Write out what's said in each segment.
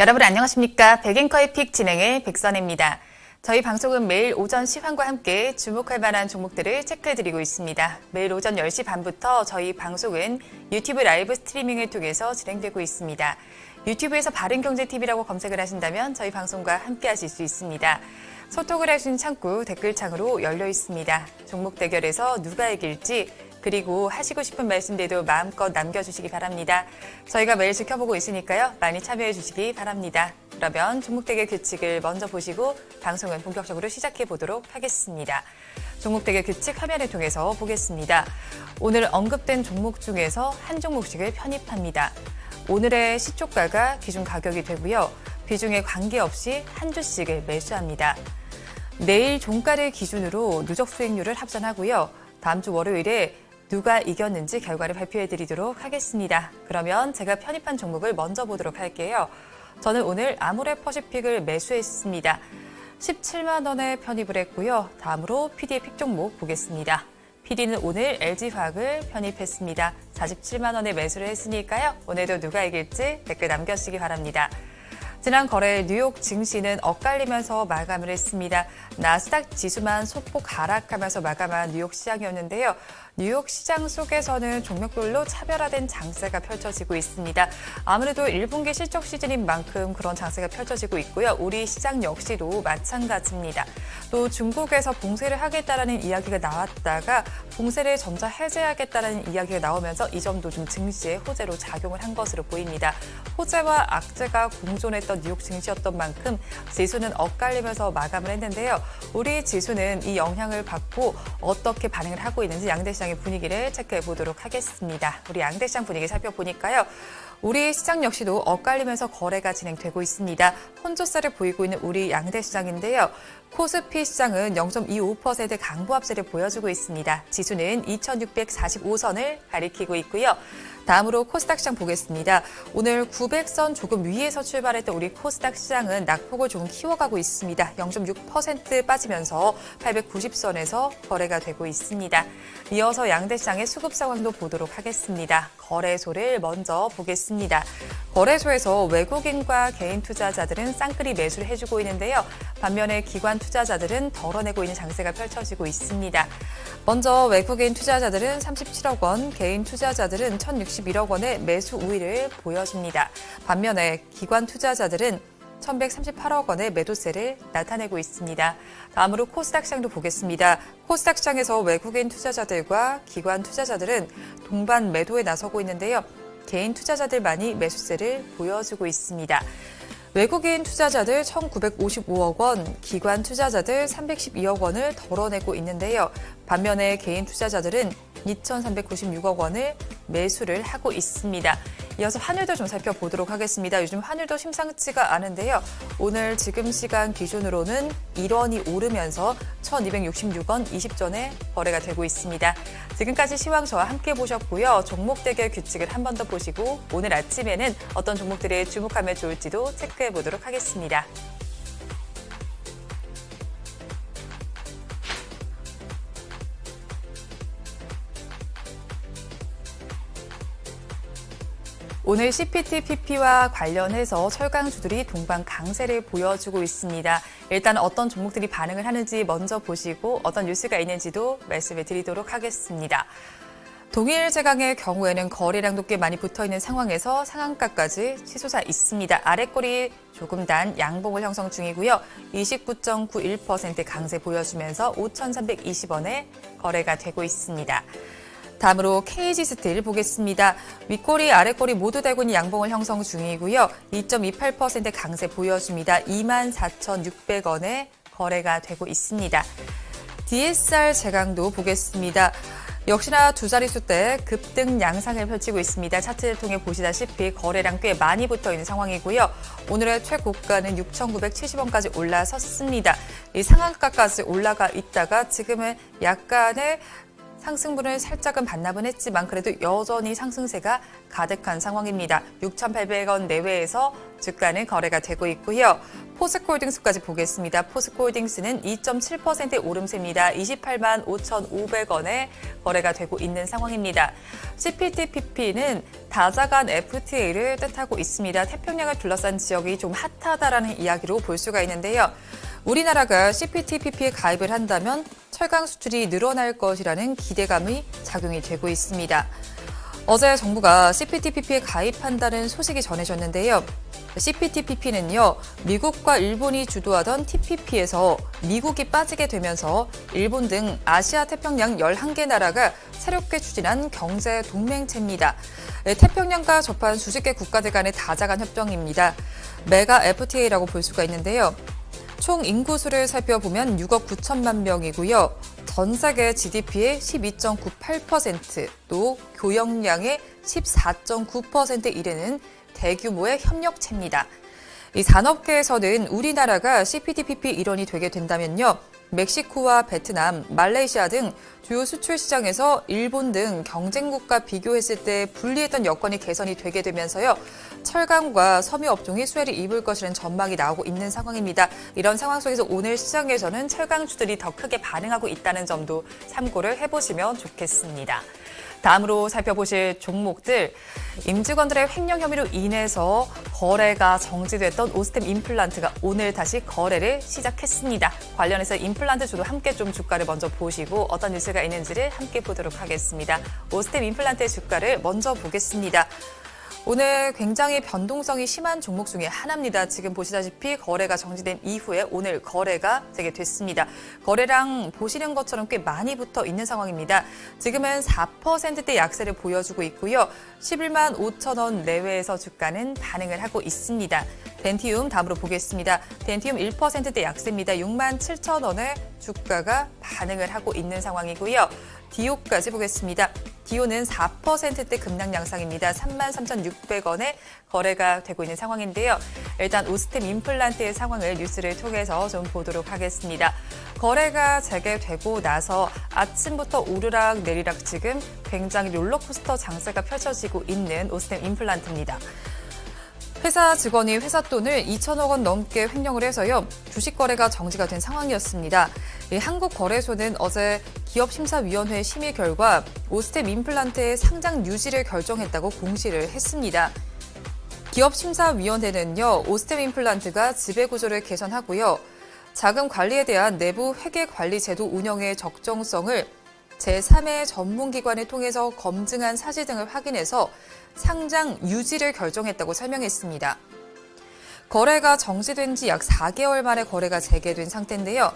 여러분 안녕하십니까? 백인커의 픽 진행의 백선입니다. 저희 방송은 매일 오전 시황과 함께 주목할 만한 종목들을 체크해드리고 있습니다. 매일 오전 10시 반부터 저희 방송은 유튜브 라이브 스트리밍을 통해서 진행되고 있습니다. 유튜브에서 바른경제TV라고 검색을 하신다면 저희 방송과 함께 하실 수 있습니다. 소통을 할 수 있는 창구 댓글창으로 열려 있습니다. 종목 대결에서 누가 이길지 그리고 하시고 싶은 말씀들도 마음껏 남겨주시기 바랍니다. 저희가 매일 지켜보고 있으니까요. 많이 참여해 주시기 바랍니다. 그러면 종목 대결 규칙을 먼저 보시고 방송은 본격적으로 시작해 보도록 하겠습니다. 종목 대결 규칙 화면을 통해서 보겠습니다. 오늘 언급된 종목 중에서 한 종목씩을 편입합니다. 오늘의 시초가가 기준 가격이 되고요. 비중에 관계없이 한 주씩을 매수합니다. 내일 종가를 기준으로 누적 수익률을 합산하고요. 다음 주 월요일에 누가 이겼는지 결과를 발표해 드리도록 하겠습니다. 그러면 제가 편입한 종목을 먼저 보도록 할게요. 저는 오늘 아모레 퍼시픽을 매수했습니다. 17만 원에 편입을 했고요. 다음으로 PD의 픽 종목 보겠습니다. PD는 오늘 LG화학을 편입했습니다. 47만 원에 매수를 했으니까요. 오늘도 누가 이길지 댓글 남겨주시기 바랍니다. 지난 거래 뉴욕 증시는 엇갈리면서 마감을 했습니다. 나스닥 지수만 소폭 하락하면서 마감한 뉴욕 시장이었는데요. 뉴욕 시장 속에서는 종목별로 차별화된 장세가 펼쳐지고 있습니다. 아무래도 1분기 실적 시즌인 만큼 그런 장세가 펼쳐지고 있고요. 우리 시장 역시도 마찬가지입니다. 또 중국에서 봉쇄를 하겠다라는 이야기가 나왔다가 봉쇄를 점차 해제하겠다라는 이야기가 나오면서 이 점도 좀 증시에 호재로 작용을 한 것으로 보입니다. 호재와 악재가 공존했던 뉴욕 증시였던 만큼 지수는 엇갈리면서 마감을 했는데요. 우리 지수는 이 영향을 받고 어떻게 반응을 하고 있는지 양대 시장 의 분위기를 체크해 보도록 하겠습니다. 우리 양대 시장 분위기 살펴보니까요. 우리 시장 역시도 엇갈리면서 거래가 진행되고 있습니다. 혼조세를 보이고 있는 우리 양대 시장인데요. 코스피 시장은 0.25% 강보 합세를 보여주고 있습니다. 지수는 2645선을 가리키고 있고요. 다음으로 코스닥 시장 보겠습니다. 오늘 900선 조금 위에서 출발했던 우리 코스닥 시장은 낙폭을 조금 키워가고 있습니다. 0.6% 빠지면서 890선에서 거래가 되고 있습니다. 이어서 양대 시장의 수급 상황도 보도록 하겠습니다. 거래소를 먼저 보겠습니다. 거래소에서 외국인과 개인 투자자들은 쌍끌이 매수를 해주고 있는데요. 반면에 기관 투자자들은 덜어내고 있는 장세가 펼쳐지고 있습니다. 먼저 외국인 투자자들은 37억 원, 개인 투자자들은 1,061억 원의 매수 우위를 보여줍니다. 반면에 기관 투자자들은 1,138억 원의 매도세를 나타내고 있습니다. 다음으로 코스닥 시장도 보겠습니다. 코스닥 시장에서 외국인 투자자들과 기관 투자자들은 동반 매도에 나서고 있는데요. 개인 투자자들만이 매수세를 보여주고 있습니다. 외국인 투자자들 1,955억 원, 기관 투자자들 312억 원을 덜어내고 있는데요. 반면에 개인 투자자들은 2,396억 원을 매수를 하고 있습니다. 이어서 환율도 좀 살펴보도록 하겠습니다. 요즘 환율도 심상치가 않은데요. 오늘 지금 시간 기준으로는 1원이 오르면서 1,266원 20전에 거래가 되고 있습니다. 지금까지 시황 저와 함께 보셨고요. 종목 대결 규칙을 한 번 더 보시고 오늘 아침에는 어떤 종목들에 주목하면 좋을지도 체크해 보도록 하겠습니다. 오늘 CPT, PP와 관련해서 철강주들이 동반 강세를 보여주고 있습니다. 일단 어떤 종목들이 반응을 하는지 먼저 보시고 어떤 뉴스가 있는지도 말씀을 드리도록 하겠습니다. 동일 제강의 경우에는 거래량도 꽤 많이 붙어 있는 상황에서 상한가까지 치솟아 있습니다. 아래꼬리 조금 단 양봉을 형성 중이고요. 29.91% 강세 보여주면서 5,320원에 거래가 되고 있습니다. 다음으로 KG 스틸 보겠습니다. 윗꼬리, 아래꼬리 모두 대군이 양봉을 형성 중이고요. 2.28% 강세 보여줍니다. 24,600원에 거래가 되고 있습니다. DSR 제강도 보겠습니다. 역시나 두 자릿수 대 급등 양상을 펼치고 있습니다. 차트를 통해 보시다시피 거래량 꽤 많이 붙어 있는 상황이고요. 오늘의 최고가는 6,970원까지 올라섰습니다. 이 상한가까지 올라가 있다가 지금은 약간의 상승분을 살짝은 반납은 했지만 그래도 여전히 상승세가 가득한 상황입니다. 6,800원 내외에서 주가는 거래가 되고 있고요. 포스코홀딩스까지 보겠습니다. 포스코홀딩스는 2.7%의 오름세입니다. 28만 5,500원에 거래가 되고 있는 상황입니다. CPTPP는 다자간 FTA를 뜻하고 있습니다. 태평양을 둘러싼 지역이 좀 핫하다라는 이야기로 볼 수가 있는데요. 우리나라가 CPTPP에 가입을 한다면 철강 수출이 늘어날 것이라는 기대감이 작용이 되고 있습니다. 어제 정부가 CPTPP에 가입한다는 소식이 전해졌는데요. CPTPP는요, 미국과 일본이 주도하던 TPP에서 미국이 빠지게 되면서 일본 등 아시아 태평양 11개 나라가 새롭게 추진한 경제 동맹체입니다. 네, 태평양과 접한 수십 개 국가들 간의 다자간 협정입니다. 메가 FTA라고 볼 수가 있는데요. 총 인구수를 살펴보면 6억 9천만 명이고요. 전 세계 GDP의 12.98%, 또 교역량의 14.9%에 이르는 대규모의 협력체입니다. 이 산업계에서는 우리나라가 CPTPP 일원이 되게 된다면요. 멕시코와 베트남, 말레이시아 등 주요 수출 시장에서 일본 등 경쟁국과 비교했을 때 불리했던 여건이 개선이 되게 되면서요. 철강과 섬유 업종이 수혜를 입을 것이라는 전망이 나오고 있는 상황입니다. 이런 상황 속에서 오늘 시장에서는 철강주들이 더 크게 반응하고 있다는 점도 참고를 해보시면 좋겠습니다. 다음으로 살펴보실 종목들 임직원들의 횡령 혐의로 인해서 거래가 정지됐던 오스템 임플란트가 오늘 다시 거래를 시작했습니다. 관련해서 임플란트 주도 함께 좀 주가를 먼저 보시고 어떤 뉴스가 있는지를 함께 보도록 하겠습니다. 오스템 임플란트의 주가를 먼저 보겠습니다. 오늘 굉장히 변동성이 심한 종목 중에 하나입니다. 지금 보시다시피 거래가 정지된 이후에 오늘 거래가 재개됐습니다. 거래량 보시는 것처럼 꽤 많이 붙어 있는 상황입니다. 지금은 4%대 약세를 보여주고 있고요. 11만 5천 원 내외에서 주가는 반응을 하고 있습니다. 덴티움 다음으로 보겠습니다. 덴티움 1%대 약세입니다. 6만 7천 원에 주가가 반응을 하고 있는 상황이고요. 디오까지 보겠습니다. 디오는 4%대 급락 양상입니다. 33,600원에 거래가 되고 있는 상황인데요. 일단 오스템 임플란트의 상황을 뉴스를 통해서 좀 보도록 하겠습니다. 거래가 재개되고 나서 아침부터 오르락 내리락 지금 굉장히 롤러코스터 장세가 펼쳐지고 있는 오스템 임플란트입니다. 회사 직원이 회사 돈을 2천억 원 넘게 횡령을 해서요 주식 거래가 정지가 된 상황이었습니다. 한국거래소는 어제 기업심사위원회 심의 결과 오스템 임플란트의 상장 유지를 결정했다고 공시를 했습니다. 기업심사위원회는요 오스템 임플란트가 지배구조를 개선하고요 자금 관리에 대한 내부 회계 관리 제도 운영의 적정성을 제3의 전문기관을 통해서 검증한 사실 등을 확인해서 상장 유지를 결정했다고 설명했습니다. 거래가 정지된 지 약 4개월 만에 거래가 재개된 상태인데요.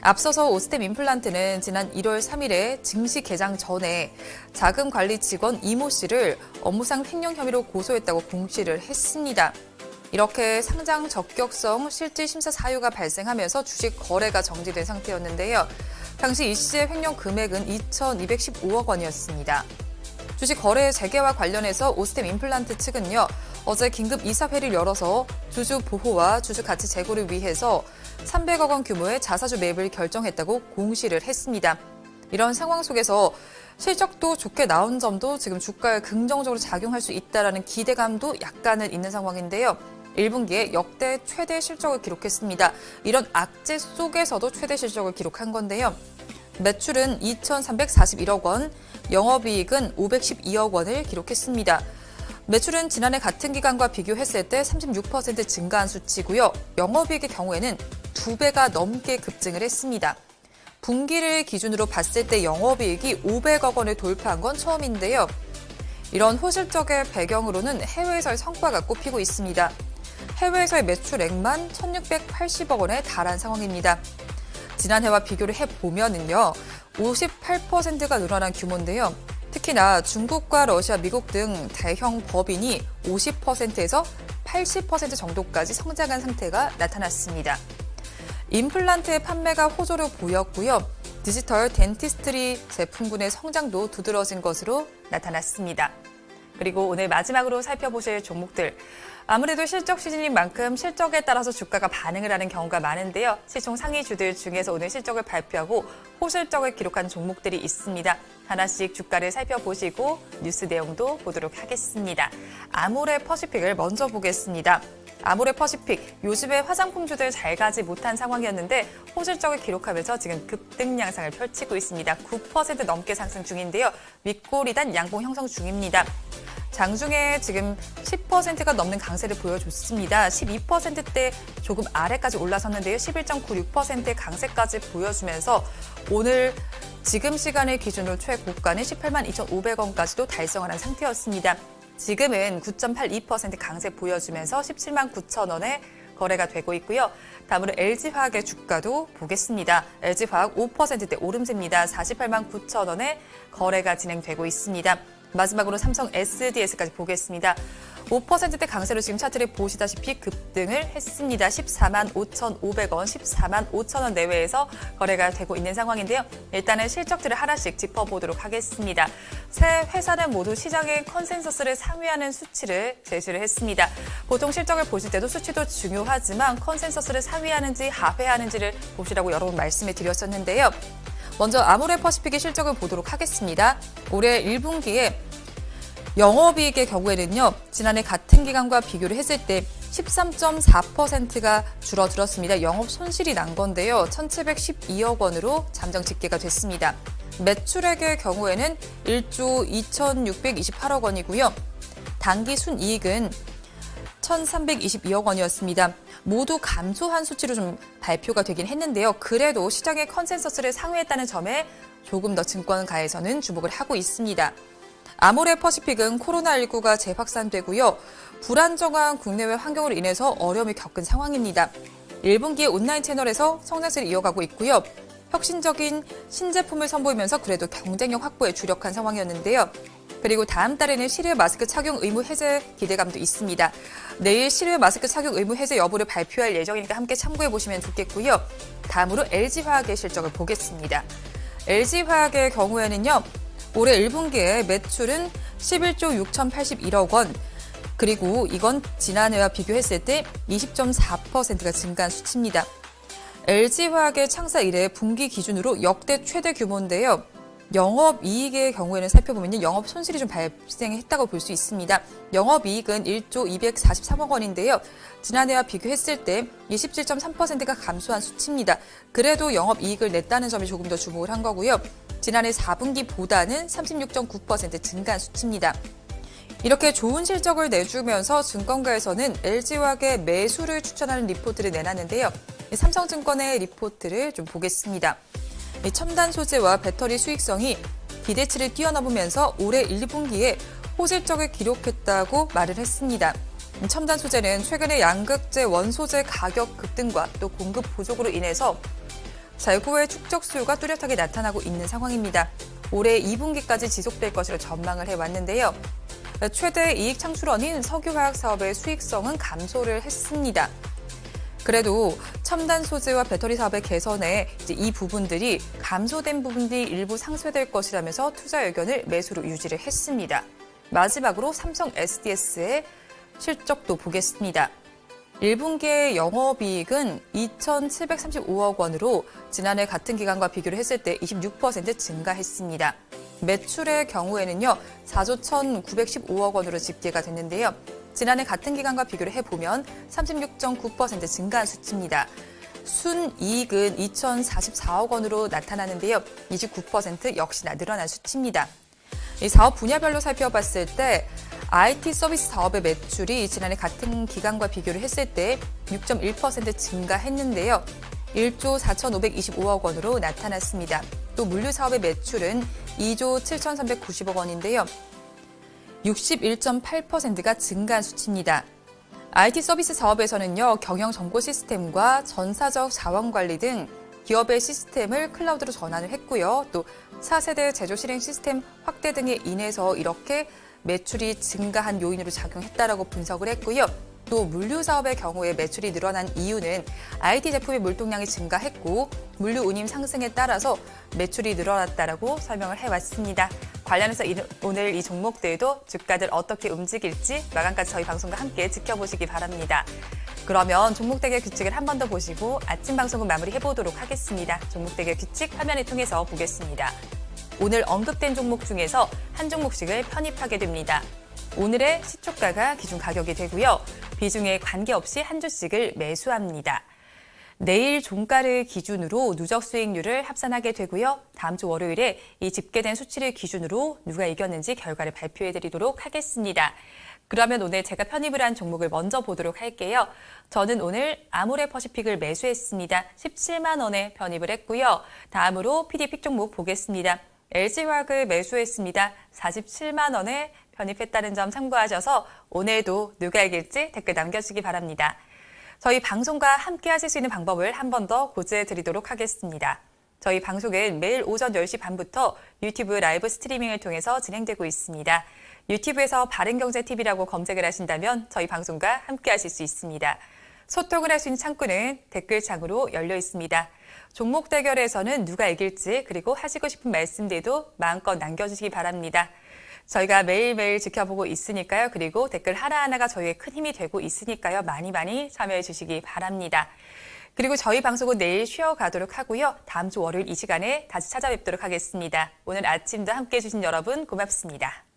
앞서서 오스템 임플란트는 지난 1월 3일에 증시 개장 전에 자금 관리 직원 이모 씨를 업무상 횡령 혐의로 고소했다고 공시를 했습니다. 이렇게 상장 적격성 실질 심사 사유가 발생하면서 주식 거래가 정지된 상태였는데요. 당시 이 씨의 횡령 금액은 2,215억 원이었습니다. 주식 거래 재개와 관련해서 오스템 임플란트 측은요, 어제 긴급 이사회를 열어서 주주 보호와 주주 가치 제고를 위해서 300억 원 규모의 자사주 매입을 결정했다고 공시를 했습니다. 이런 상황 속에서 실적도 좋게 나온 점도 지금 주가에 긍정적으로 작용할 수 있다라는 기대감도 약간은 있는 상황인데요. 1분기에 역대 최대 실적을 기록했습니다. 이런 악재 속에서도 최대 실적을 기록한 건데요. 매출은 2,341억 원, 영업이익은 512억 원을 기록했습니다. 매출은 지난해 같은 기간과 비교했을 때 36% 증가한 수치고요. 영업이익의 경우에는 두 배가 넘게 급증을 했습니다. 분기를 기준으로 봤을 때 영업이익이 500억 원을 돌파한 건 처음인데요. 이런 호실적의 배경으로는 해외에서의 성과가 꼽히고 있습니다. 해외에서의 매출액만 1,680억 원에 달한 상황입니다. 지난해와 비교를 해보면은요, 58%가 늘어난 규모인데요. 특히나 중국과 러시아, 미국 등 대형 법인이 50%에서 80% 정도까지 성장한 상태가 나타났습니다. 임플란트의 판매가 호조를 보였고요. 디지털 덴티스트리 제품군의 성장도 두드러진 것으로 나타났습니다. 그리고 오늘 마지막으로 살펴보실 종목들. 아무래도 실적 시즌인 만큼 실적에 따라서 주가가 반응을 하는 경우가 많은데요. 시총 상위 주들 중에서 오늘 실적을 발표하고 호실적을 기록한 종목들이 있습니다. 하나씩 주가를 살펴보시고 뉴스 내용도 보도록 하겠습니다. 아모레 퍼시픽을 먼저 보겠습니다. 아모레 퍼시픽 요즘에 화장품주들 잘 가지 못한 상황이었는데 호실적을 기록하면서 지금 급등 양상을 펼치고 있습니다. 9% 넘게 상승 중인데요. 윗골이단 양봉 형성 중입니다. 장중에 지금 10%가 넘는 강세를 보여줬습니다. 12%대 조금 아래까지 올라섰는데요. 11.96%의 강세까지 보여주면서 오늘 지금 시간을 기준으로 최고가는 18만 2,500원까지도 달성을 한 상태였습니다. 지금은 9.82% 강세 보여주면서 17만 9천 원에 거래가 되고 있고요. 다음으로 LG화학의 주가도 보겠습니다. LG화학 5%대 오름세입니다. 48만 9천 원에 거래가 진행되고 있습니다. 마지막으로 삼성 SDS까지 보겠습니다. 5%대 강세로 지금 차트를 보시다시피 급등을 했습니다. 14만 5,500원, 14만 5천 원 내외에서 거래가 되고 있는 상황인데요. 일단은 실적들을 하나씩 짚어보도록 하겠습니다. 새 회사는 모두 시장의 컨센서스를 상회하는 수치를 제시를 했습니다. 보통 실적을 보실 때도 수치도 중요하지만 컨센서스를 상회하는지 하회하는지를 보시라고 여러 번 말씀을 드렸었는데요. 먼저 아모레 퍼시픽의 실적을 보도록 하겠습니다. 올해 1분기에 영업이익의 경우에는요, 지난해 같은 기간과 비교를 했을 때 13.4%가 줄어들었습니다. 영업 손실이 난 건데요. 1,712억 원으로 잠정 집계가 됐습니다. 매출액의 경우에는 1조 2,628억 원이고요. 단기 순이익은 1,322억 원이었습니다. 모두 감소한 수치로 좀 발표가 되긴 했는데요. 그래도 시장의 컨센서스를 상회했다는 점에 조금 더 증권가에서는 주목을 하고 있습니다. 아모레 퍼시픽은 코로나19가 재확산되고요. 불안정한 국내외 환경으로 인해서 어려움을 겪은 상황입니다. 1분기에 온라인 채널에서 성장세를 이어가고 있고요. 혁신적인 신제품을 선보이면서 그래도 경쟁력 확보에 주력한 상황이었는데요. 그리고 다음 달에는 실외 마스크 착용 의무 해제 기대감도 있습니다. 내일 실외 마스크 착용 의무 해제 여부를 발표할 예정이니까 함께 참고해 보시면 좋겠고요. 다음으로 LG화학의 실적을 보겠습니다. LG화학의 경우에는요. 올해 1분기에 매출은 11조 6,081억 원, 그리고 이건 지난해와 비교했을 때 20.4%가 증가한 수치입니다. LG화학의 창사 이래 분기 기준으로 역대 최대 규모인데요. 영업 이익의 경우에는 살펴보면 영업 손실이 좀 발생했다고 볼 수 있습니다. 영업 이익은 1조 243억 원인데요. 지난해와 비교했을 때 27.3%가 감소한 수치입니다. 그래도 영업 이익을 냈다는 점이 조금 더 주목을 한 거고요. 지난해 4분기보다는 36.9% 증가한 수치입니다. 이렇게 좋은 실적을 내주면서 증권가에서는 LG화학의 매수를 추천하는 리포트를 내놨는데요. 삼성증권의 리포트를 좀 보겠습니다. 첨단 소재와 배터리 수익성이 기대치를 뛰어넘으면서 올해 1, 2분기에 호실적을 기록했다고 말을 했습니다. 첨단 소재는 최근에 양극재 원소재 가격 급등과 또 공급 부족으로 인해서 재고의 축적 수요가 뚜렷하게 나타나고 있는 상황입니다. 올해 2분기까지 지속될 것으로 전망을 해왔는데요. 최대 이익 창출원인 석유화학 사업의 수익성은 감소를 했습니다. 그래도 첨단 소재와 배터리 사업의 개선에 이 부분들이 감소된 부분들이 일부 상쇄될 것이라면서 투자 의견을 매수로 유지를 했습니다. 마지막으로 삼성 SDS의 실적도 보겠습니다. 1분기의 영업이익은 2,735억 원으로 지난해 같은 기간과 비교를 했을 때 26% 증가했습니다. 매출의 경우에는요, 4조 1,915억 원으로 집계가 됐는데요. 지난해 같은 기간과 비교를 해보면 36.9% 증가한 수치입니다. 순이익은 2,044억 원으로 나타나는데요. 29% 역시나 늘어난 수치입니다. 이 사업 분야별로 살펴봤을 때 IT 서비스 사업의 매출이 지난해 같은 기간과 비교를 했을 때 6.1% 증가했는데요. 1조 4,525억 원으로 나타났습니다. 또 물류 사업의 매출은 2조 7,390억 원인데요. 61.8%가 증가한 수치입니다. IT 서비스 사업에서는요, 경영 정보 시스템과 전사적 자원 관리 등 기업의 시스템을 클라우드로 전환을 했고요. 또 4세대 제조 실행 시스템 확대 등에 인해서 이렇게 매출이 증가한 요인으로 작용했다라고 분석을 했고요. 또 물류 사업의 경우에 매출이 늘어난 이유는 IT 제품의 물동량이 증가했고 물류 운임 상승에 따라서 매출이 늘어났다라고 설명을 해왔습니다. 관련해서 이- 오늘 이 종목들도 주가들 어떻게 움직일지 마감까지 저희 방송과 함께 지켜보시기 바랍니다. 그러면 종목 대결 규칙을 한 번 더 보시고 아침 방송은 마무리해 보도록 하겠습니다. 종목 대결 규칙 화면을 통해서 보겠습니다. 오늘 언급된 종목 중에서 한 종목씩을 편입하게 됩니다. 오늘의 시초가가 기준 가격이 되고요. 비중에 관계없이 한 주씩을 매수합니다. 내일 종가를 기준으로 누적 수익률을 합산하게 되고요. 다음 주 월요일에 이 집계된 수치를 기준으로 누가 이겼는지 결과를 발표해 드리도록 하겠습니다. 그러면 오늘 제가 편입을 한 종목을 먼저 보도록 할게요. 저는 오늘 아모레 퍼시픽을 매수했습니다. 17만 원에 편입을 했고요. 다음으로 PD픽 종목 보겠습니다. LG화학을 매수했습니다. 47만 원에 편입했다는 점 참고하셔서 오늘도 누가 이길지 댓글 남겨주시기 바랍니다. 저희 방송과 함께 하실 수 있는 방법을 한 번 더 고지해 드리도록 하겠습니다. 저희 방송은 매일 오전 10시 반부터 유튜브 라이브 스트리밍을 통해서 진행되고 있습니다. 유튜브에서 바른경제TV라고 검색을 하신다면 저희 방송과 함께 하실 수 있습니다. 소통을 할 수 있는 창구는 댓글창으로 열려 있습니다. 종목 대결에서는 누가 이길지 그리고 하시고 싶은 말씀들도 마음껏 남겨주시기 바랍니다. 저희가 매일매일 지켜보고 있으니까요. 그리고 댓글 하나하나가 저희의 큰 힘이 되고 있으니까요. 많이 많이 참여해 주시기 바랍니다. 그리고 저희 방송은 내일 쉬어가도록 하고요. 다음 주 월요일 이 시간에 다시 찾아뵙도록 하겠습니다. 오늘 아침도 함께 해주신 여러분 고맙습니다.